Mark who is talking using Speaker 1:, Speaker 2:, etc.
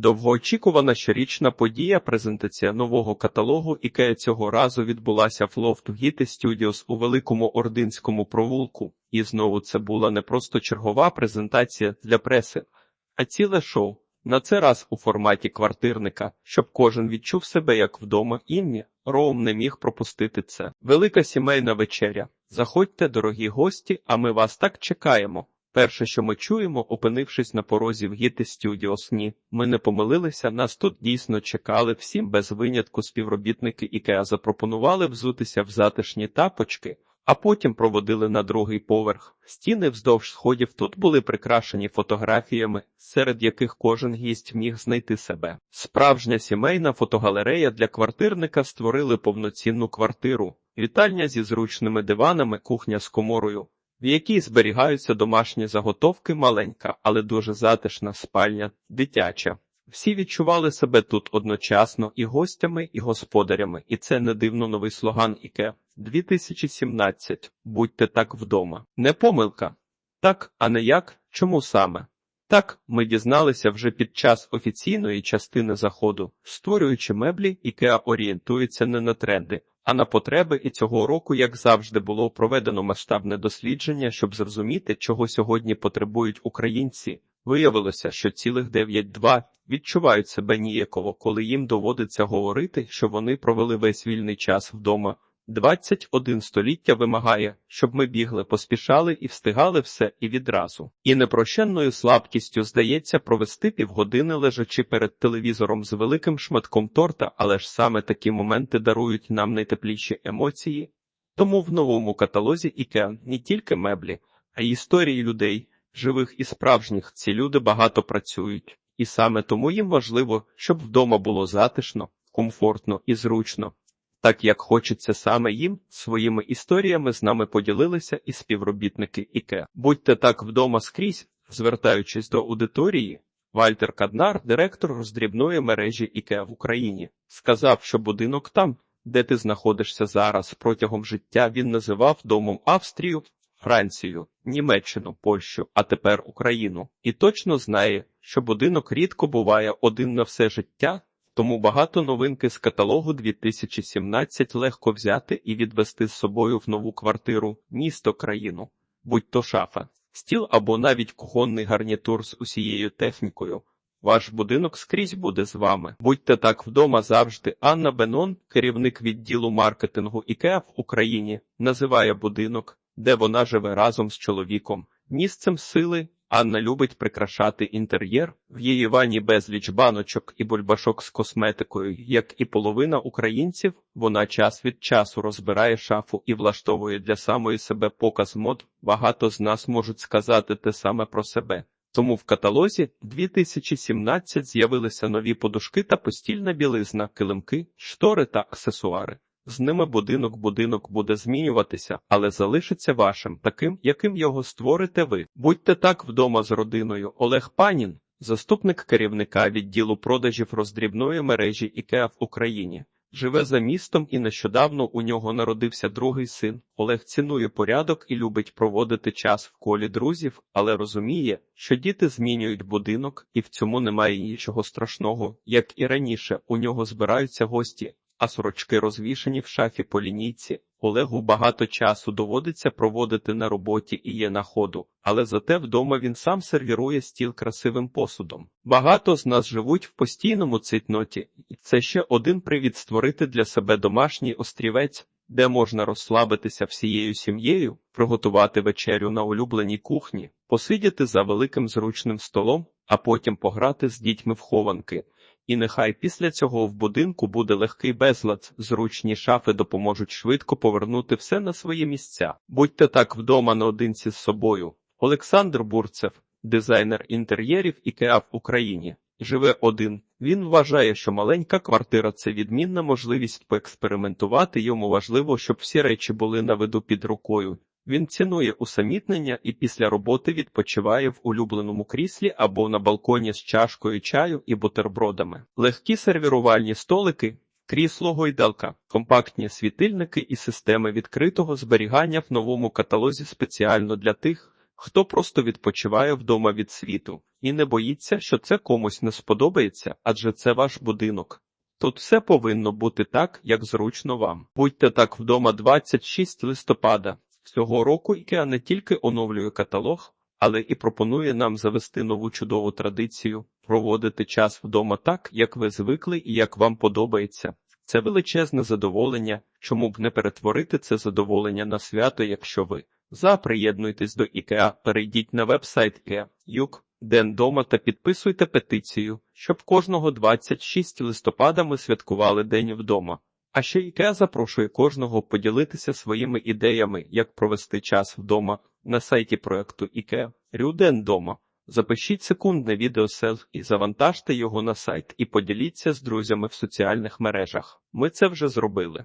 Speaker 1: Довгоочікувана щорічна подія презентація нового каталогу IKEA цього разу відбулася в лофт Гіти Studios у Великому Ординському провулку. І знову це була не просто чергова презентація для преси, а ціле шоу. На це раз у форматі квартирника, щоб кожен відчув себе як вдома. Інні Роум не міг пропустити це. Велика сімейна вечеря. Заходьте, дорогі гості, а ми вас так чекаємо. Перше, що ми чуємо, опинившись на порозі в Гіти Studios, ні, ми не помилилися, нас тут дійсно чекали всім без винятку співробітники IKEA запропонували взутися в затишні тапочки, а потім проводили на другий поверх. Стіни вздовж сходів тут були прикрашені фотографіями, серед яких кожен гість міг знайти себе. Справжня сімейна фотогалерея для квартирника створили повноцінну квартиру, вітальня зі зручними диванами, кухня з коморою в якій зберігаються домашні заготовки маленька, але дуже затишна спальня, дитяча. Всі відчували себе тут одночасно і гостями, і господарями, і це не дивно новий слоган IKEA 2017. Будьте так вдома. Не помилка. Так, а не як? Чому саме? Так, ми дізналися вже під час офіційної частини заходу, створюючи меблі, IKEA орієнтується не на тренди, а на потреби і цього року, як завжди, було проведено масштабне дослідження, щоб зрозуміти, чого сьогодні потребують українці. Виявилося, що цілих 9-2 відчувають себе ніяково, коли їм доводиться говорити, що вони провели весь вільний час вдома. 21 століття вимагає, щоб ми бігли, поспішали і встигали все і відразу. І непрощенною слабкістю здається провести півгодини лежачи перед телевізором з великим шматком торта, але ж саме такі моменти дарують нам найтепліші емоції. Тому в новому каталозі IKEA не тільки меблі, а й історії людей, живих і справжніх. Ці люди багато працюють, і саме тому їм важливо, щоб вдома було затишно, комфортно і зручно. Так як хочеться саме їм, своїми історіями з нами поділилися і співробітники ІКЕ. Будьте так вдома скрізь, звертаючись до аудиторії, Вальтер Каднар, директор роздрібної мережі ІКЕ в Україні, сказав, що будинок там, де ти знаходишся зараз протягом життя, він називав домом Австрію, Францію, Німеччину, Польщу, а тепер Україну, і точно знає, що будинок рідко буває один на все життя. Тому багато новинки з каталогу 2017 легко взяти і відвести з собою в нову квартиру, місто, країну, будь то шафа, стіл або навіть кухонний гарнітур з усією технікою. Ваш будинок скрізь буде з вами. Будьте так вдома завжди. Анна Бенон, керівник відділу маркетингу IKEA в Україні, називає будинок, де вона живе разом з чоловіком, місцем сили. Анна любить прикрашати інтер'єр, в її ванні безліч баночок і бульбашок з косметикою, як і половина українців, вона час від часу розбирає шафу і влаштовує для самої себе показ мод. Багато з нас можуть сказати те саме про себе. Тому в каталозі 2017 з'явилися нові подушки та постільна білизна, килимки, штори та аксесуари. З ними будинок будинок буде змінюватися, але залишиться вашим, таким, яким його створите ви. Будьте так вдома з родиною. Олег Панін, заступник керівника відділу продажів роздрібної мережі IKEA в Україні. Живе за містом і нещодавно у нього народився другий син. Олег цінує порядок і любить проводити час в колі друзів, але розуміє, що діти змінюють будинок, і в цьому немає нічого страшного. Як і раніше, у нього збираються гості, а сорочки розвішані в шафі по лінійці. Олегу багато часу доводиться проводити на роботі і є на ходу, але зате вдома він сам сервірує стіл красивим посудом. Багато з нас живуть в постійному цитноті, і це ще один привід створити для себе домашній острівець, де можна розслабитися всією сім'єю, приготувати вечерю на улюбленій кухні, посидіти за великим зручним столом, а потім пограти з дітьми в хованки. І нехай після цього в будинку буде легкий безлад, зручні шафи допоможуть швидко повернути все на свої місця. Будьте так вдома наодинці з собою. Олександр Бурцев, дизайнер інтер'єрів IKEA в Україні, живе один. Він вважає, що маленька квартира це відмінна можливість поекспериментувати. Йому важливо, щоб всі речі були на виду під рукою. Він цінує усамітнення і після роботи відпочиває в улюбленому кріслі або на балконі з чашкою чаю і бутербродами. Легкі сервірувальні столики, крісло гойдалка, компактні світильники і системи відкритого зберігання в новому каталозі спеціально для тих, хто просто відпочиває вдома від світу і не боїться, що це комусь не сподобається, адже це ваш будинок. Тут все повинно бути так, як зручно вам. Будьте так вдома 26 листопада. Цього року IKEA не тільки оновлює каталог, але і пропонує нам завести нову чудову традицію проводити час вдома так, як ви звикли і як вам подобається. Це величезне задоволення, чому б не перетворити це задоволення на свято, якщо ви за приєднуйтесь до IKEA, перейдіть на веб-сайт IKEA, День дома та підписуйте петицію, щоб кожного 26 листопада ми святкували День вдома. А ще IKEA запрошує кожного поділитися своїми ідеями, як провести час вдома на сайті проекту IKEA Рюден дома. Запишіть секундне відео селф і завантажте його на сайт і поділіться з друзями в соціальних мережах. Ми це вже зробили.